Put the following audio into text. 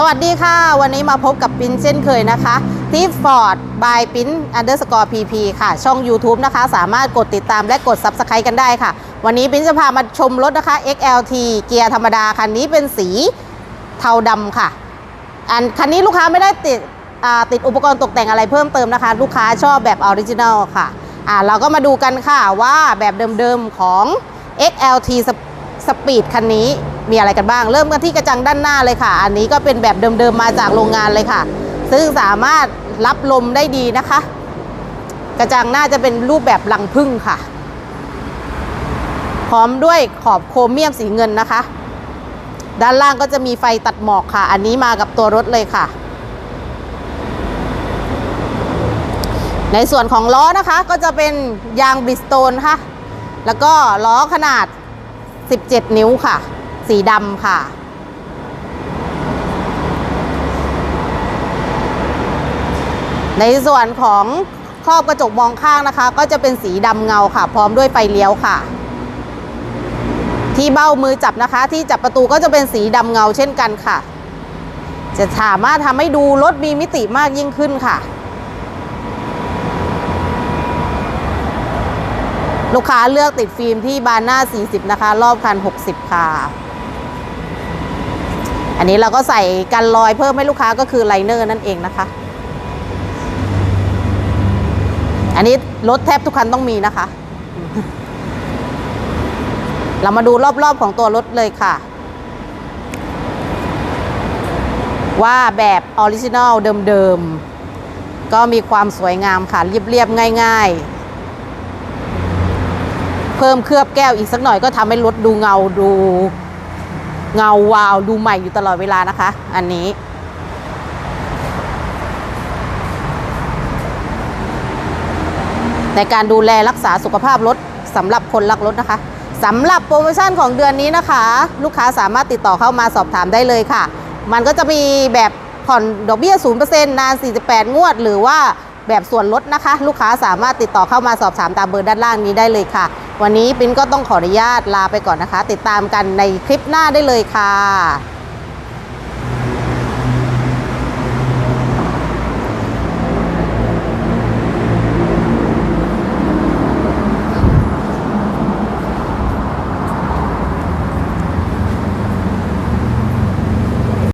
สวัสดีค่ะ วันนี้มาพบกับปินเช่นเคยนะคะ ที่ Ford by ปิน underscore pp ค่ะ ช่อง YouTube นะคะ สามารถกดติดตามและกด Subscribe กันได้ค่ะ วันนี้ปินจะพามาชมรถนะคะ XLT เกียร์ธรรมดา คันนี้เป็นสีเทาดำค่ะ อันคันนี้ลูกค้าไม่ได้ติดติดอุปกรณ์ตกแต่งอะไรเพิ่มเติมนะคะ ลูกค้าชอบแบบออริจินัลค่ะอ่าเราก็มาดูกันค่ะว่าแบบเดิมๆของ XLT สปีดคันนี้ มีอะไรกันบ้าง เริ่มกันที่กระจังด้านหน้าเลยค่ะ อันนี้ก็เป็นแบบเดิมๆมาจากโรงงานเลยค่ะ ซึ่งสามารถรับลมได้ดีนะคะ กระจังหน้าจะเป็นรูปแบบลังพึ่งค่ะ พร้อมด้วยขอบโครเมียมสีเงินนะคะ ด้านล่างก็จะมีไฟตัดหมอกค่ะ อันนี้มากับตัวรถเลยค่ะในส่วนของล้อนะคะก็จะเป็นยางบริสโตนค่ะ แล้วก็ล้อขนาด 17 นิ้วค่ะ สีดำค่ะ ในส่วนของครอบกระจกมองข้างนะคะ ก็จะเป็นสีดำเงาค่ะ พร้อมด้วยไฟเลี้ยวค่ะ ที่เบ้ามือจับนะคะ ที่จับประตูก็จะเป็นสีดำเงาเช่นกันค่ะ จะสามารถทำให้ดูรถมีมิติมากยิ่งขึ้นค่ะลูกค้าเลือกติดฟิล์มที่บานหน้า 40 นะคะ รอบคัน 60 ค่ะ อันนี้เราก็ใส่กันรอยเพิ่มให้ลูกค้าก็คือไลเนอร์นั่นเองนะคะ อันนี้รถแทบทุกคันต้องมีนะคะ เรามาดูรอบๆของตัวรถเลยค่ะ ว่าแบบออริจินัลเดิมๆ ก็มีความสวยงามค่ะ เรียบๆ ง่ายๆ เพิ่มเคลือบแก้วอีกสักหน่อยก็ทำให้รถดูเงาดู เงาวาวดูใหม่อยู่ตลอดเวลานะคะ อันนี้ ในการดูแลรักษาสุขภาพรถสำหรับคนรักรถนะคะสำหรับโปรโมชั่นของเดือนนี้นะคะ ลูกค้าสามารถติดต่อเข้ามาสอบถามได้เลยค่ะ มันก็จะมีแบบผ่อนดอกเบี้ย 0%นาน 48 งวด หรือว่า แบบส่วนลดนะคะ ลูกค้าสามารถติดต่อเข้ามาสอบถามตามเบอร์ด้านล่างนี้ได้เลยค่ะ วันนี้ปิ้นก็ต้องขออนุญาตลาไปก่อนนะคะ ติดตามกันในคลิปหน้าได้เลยค่ะ